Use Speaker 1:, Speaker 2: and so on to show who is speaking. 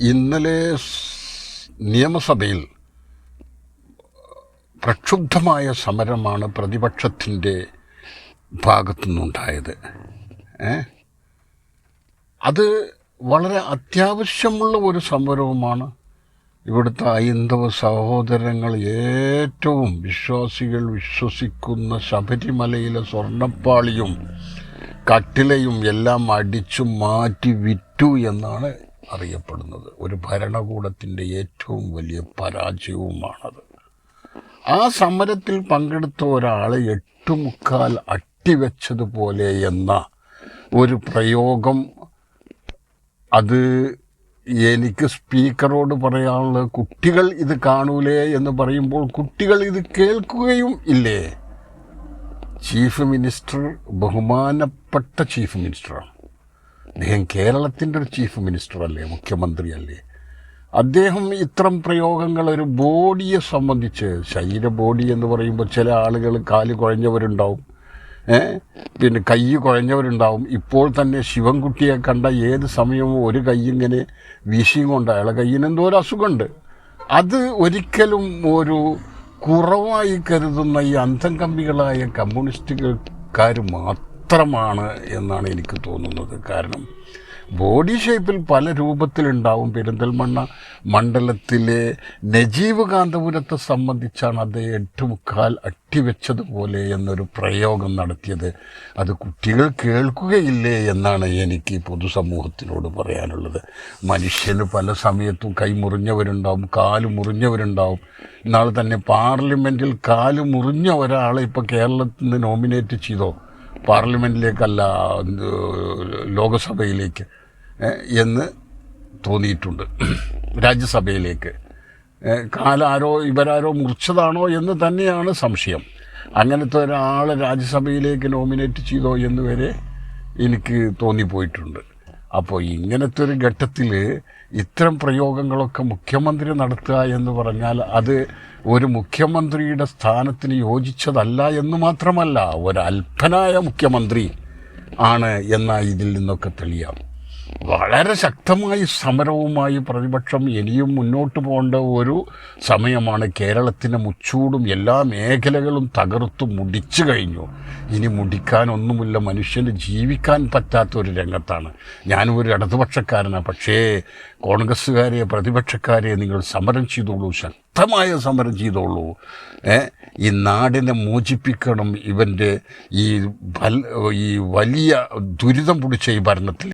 Speaker 1: ഇന്നലെ നിയമസഭയിൽ പ്രക്ഷുബ്ധമായ സമരമാണ് പ്രതിപക്ഷത്തിന്റെ ഭാഗത്തുനിന്നുണ്ടായത്. ഏ? അത് വളരെ അത്യാവശ്യമുള്ള ഒരു സമരവുമാണ്. ഇവിടുത്തെ ഹൈന്ദവ സഹോദരങ്ങൾ ഏറ്റവും വിശ്വാസികൾ വിശ്വസിക്കുന്ന ശബരിമലയിലെ സ്വർണപ്പാളിയും കട്ടിലയും എല്ലാം അടിച്ചു മാറ്റി വിറ്റു എന്നാണ് അറിയപ്പെടുന്നത്. ഒരു ഭരണകൂടത്തിന്റെ ഏറ്റവും വലിയ പരാജയവുമാണത്. ആ സമരത്തിൽ പങ്കെടുത്ത ഒരാൾ എട്ടുമുക്കാൽ അട്ടിവെച്ചതുപോലെ എന്ന ഒരു പ്രയോഗം അത് എനിക്ക് സ്പീക്കറോട് പറയാനുള്ളത് കുട്ടികൾ ഇത് കാണൂലേ എന്ന് പറയുമ്പോൾ കുട്ടികൾ ഇത് കേൾക്കുകയും ഇല്ലേ? ചീഫ് മിനിസ്റ്റർ ബഹുമാനപ്പെട്ട ചീഫ് മിനിസ്റ്ററാണ്. അദ്ദേഹം കേരളത്തിന്റെ ഒരു ചീഫ് മിനിസ്റ്റർ അല്ലേ മുഖ്യമന്ത്രിയല്ലേ? അദ്ദേഹം ഇത്തരം പ്രയോഗങ്ങൾ ഒരു ബോഡിയെ സംബന്ധിച്ച് ശരീര ബോഡി എന്ന് പറയുമ്പോൾ ചില ആളുകൾ കാൽ കുഴഞ്ഞവരുണ്ടാവും? പിന്നെ കൈ കുഴഞ്ഞവരുണ്ടാവും. ഇപ്പോൾ തന്നെ ശിവൻകുട്ടിയെ കണ്ട ഏത് സമയവും ഒരു കൈ ഇങ്ങനെ വീശിയും കൊണ്ട് അയാളെ കയ്യിന് എന്തോ ഒരു അസുഖമുണ്ട്. അത് ഒരിക്കലും ഒരു കുറവായി കരുതുന്ന ഈ അന്തംകമ്പികളായ കമ്മ്യൂണിസ്റ്റുകാർ മാത്രമാണ് എന്നാണ് എനിക്ക് തോന്നുന്നത്. കാരണം ബോഡി ഷേപ്പിൽ പല രൂപത്തിലുണ്ടാവും പെരിന്തൽമണ്ണ. മണ്ഡലത്തിലെ നജീവ് കാന്തപുരത്തെ സംബന്ധിച്ചാണ് അത് എട്ടുമുക്കാൽ അട്ടിവെച്ചതുപോലെ എന്നൊരു പ്രയോഗം നടത്തിയത്. അത് കുട്ടികൾ കേൾക്കുകയില്ലേ എന്നാണ് എനിക്ക് പൊതുസമൂഹത്തിനോട് പറയാനുള്ളത്. മനുഷ്യന് പല സമയത്തും കൈ മുറിഞ്ഞവരുണ്ടാവും കാൽ മുറിഞ്ഞവരുണ്ടാവും. ഇന്നാൾ തന്നെ പാർലമെന്റിൽ കാൽ മുറിഞ്ഞ ഒരാളെ ഇപ്പോൾ കേരളത്തിൽ നിന്ന് നോമിനേറ്റ് ചെയ്തോ? പാർലമെന്റിലേക്കല്ല ലോകസഭയിലേക്ക് എന്ന് തോന്നിയിട്ടുണ്ട്. രാജ്യസഭയിലേക്ക്. കാലാരോ ഇവരാരോ മുറിച്ചതാണോ എന്ന് തന്നെയാണ് സംശയം. അങ്ങനത്തെ ഒരാളെ രാജ്യസഭയിലേക്ക് നോമിനേറ്റ് ചെയ്തോ എന്ന് വരെ എനിക്ക് തോന്നിപ്പോയിട്ടുണ്ട്. അപ്പോൾ ഇങ്ങനത്തെ ഒരു ഘട്ടത്തിൽ ഇത്തരം പ്രയോഗങ്ങളൊക്കെ മുഖ്യമന്ത്രി നടത്തുക എന്ന് പറഞ്ഞാൽ അത് ഒരു മുഖ്യമന്ത്രിയുടെ സ്ഥാനത്തിന് യോജിച്ചതല്ല എന്ന് മാത്രമല്ല ഒരു അല്പനായ മുഖ്യമന്ത്രി ആണ് എന്ന ഇതിൽ നിന്നൊക്കെ തെളിയാം. വളരെ ശക്തമായി സമരവുമായി പ്രതിപക്ഷം ഇനിയും മുന്നോട്ട് പോകേണ്ട ഒരു സമയമാണ് കേരളത്തിന്റെ മുച്ചൂടും എല്ലാ മേഖലകളും തകർത്തു മുടിച്ചു കഴിഞ്ഞു. ഇനി മുടിക്കാനൊന്നുമില്ല മനുഷ്യന് ജീവിക്കാൻ പറ്റാത്ത ഒരു രംഗത്താണ്. ഞാനും ഒരു ഇടതുപക്ഷക്കാരനാണ് പക്ഷേ കോൺഗ്രസ്സുകാരെ പ്രതിപക്ഷക്കാരെ നിങ്ങൾ സമരം ചെയ്തോളൂ ശക്തമായ സമരം ചെയ്തോളൂ. ഈ നാടിനെ മോചിപ്പിക്കണം ഇവന്റെ ഈ ഈ വലിയ ദുരിതം പിടിച്ച ഈ ഭരണത്തിൽ.